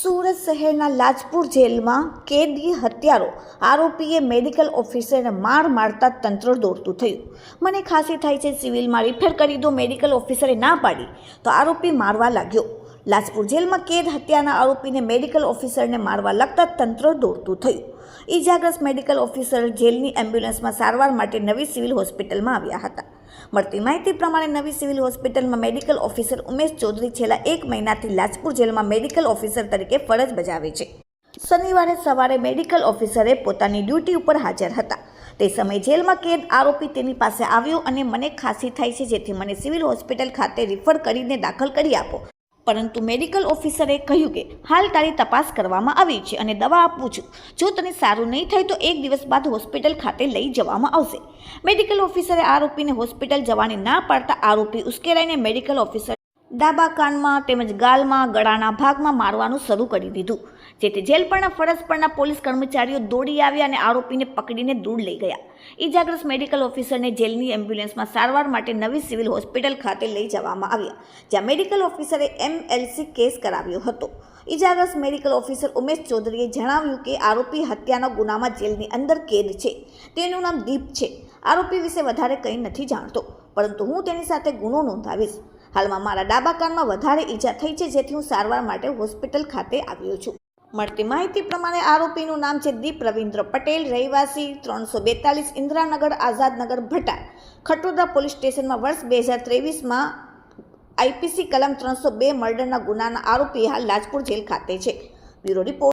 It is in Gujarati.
સુરત શહેરના લાજપુર જેલમાં કેદી હત્યારો. આરોપીએ મેડિકલ ઓફિસરને માર મારતા તંત્ર દોડતું થયું. મને ખાંસી થાય છે સિવિલમાં રિફર કરી દો, મેડિકલ ઓફિસરે ના પાડી. તો આરોપી મારવા લાગ્યો. લાજપુર જેલમાં કેદ હત્યાના આરોપીને મેડિકલ ઓફિસરને મારવા લાગતા તંત્ર દોડતું થયું. ઈજાગ્રસ્ત મેડિકલ ઓફિસર જેલની એમ્બ્યુલન્સમાં સારવાર માટે નવી સિવિલ હોસ્પિટલમાં આવ્યા હતા. મળતી માહિતી પ્રમાણે નવી સિવિલ હોસ્પિટલમાં મેડિકલ ઓફિસર ઉમેશ ચૌધરી છેલ્લા એક મહિનાથી લાજપુર જેલમાં મેડિકલ ઓફિસર તરીકે ફરજ બજાવે છે. શનિવારે સવારે મેડિકલ ઓફિસરે પોતાની ડ્યુટી ઉપર હાજર હતા. તે સમયે જેલમાં કેદ આરોપી તેની પાસે આવ્યો અને મને ખાંસી થાય છે, જેથી મને સિવિલ હોસ્પિટલ ખાતે રિફર કરીને દાખલ કરી આપો. પરંતુ મેડિકલ ઓફિસરે કહ્યું કે હાલ તારી તપાસ કરવામાં આવી છે અને દવા આપું છું. જો તને સારું નહીં થાય તો એક દિવસ બાદ હોસ્પિટલ ખાતે લઈ જવામાં આવશે. મેડિકલ ઓફિસરે આરોપીને હોસ્પિટલ જવાની ના પાડતા આરોપી ઉશ્કેરાઈને મેડિકલ ઓફિસર ડાબા કાનમાં તેમજ ગાલમાં, ગળાના ભાગમાં મારવાનું શરૂ કરી દીધું. જેથી જેલ પરના ફરજ પરના પોલીસ કર્મચારીઓ દોડી આવ્યા અને આરોપીને પકડીને દૂર લઈ ગયા. ઈજાગ્રસ્ત મેડિકલ ઓફિસરને જેલની એમ્બ્યુલન્સમાં સારવાર માટે નવી સિવિલ હોસ્પિટલ ખાતે લઈ જવામાં આવ્યા, જ્યાં મેડિકલ ઓફિસરે એમએલસી કેસ કરાવ્યો હતો. ઈજાગ્રસ્ત મેડિકલ ઓફિસર ઉમેશ ચૌધરીએ જણાવ્યું કે આરોપી હત્યાના ગુનામાં જેલની અંદર કેદ છે. તેનું નામ દીપ છે. આરોપી વિશે વધારે કંઈ નથી જાણતો, પરંતુ હું તેની સાથે ગુનો નોંધાવીશ. હાલમાં મારા ડાબા કાનમાં વધારે ઈજા થઈ છે, જેથી હું સારવાર માટે હોસ્પિટલ ખાતે આવ્યો છું. મળતી માહિતી પ્રમાણે આરોપીનું નામ છે દીપ રવિન્દ્ર પટેલ, રહેવાસી ત્રણસો બેતાલીસ ઇન્દિરાનગર આઝાદનગર ભટા ખટોદા પોલીસ સ્ટેશનમાં વર્ષ બે હજાર ત્રેવીસમાં આઈપીસી કલમ ત્રણસો બે મર્ડરના ગુનાના આરોપી હાલ લાજપુર જેલ ખાતે છે. Bureau report.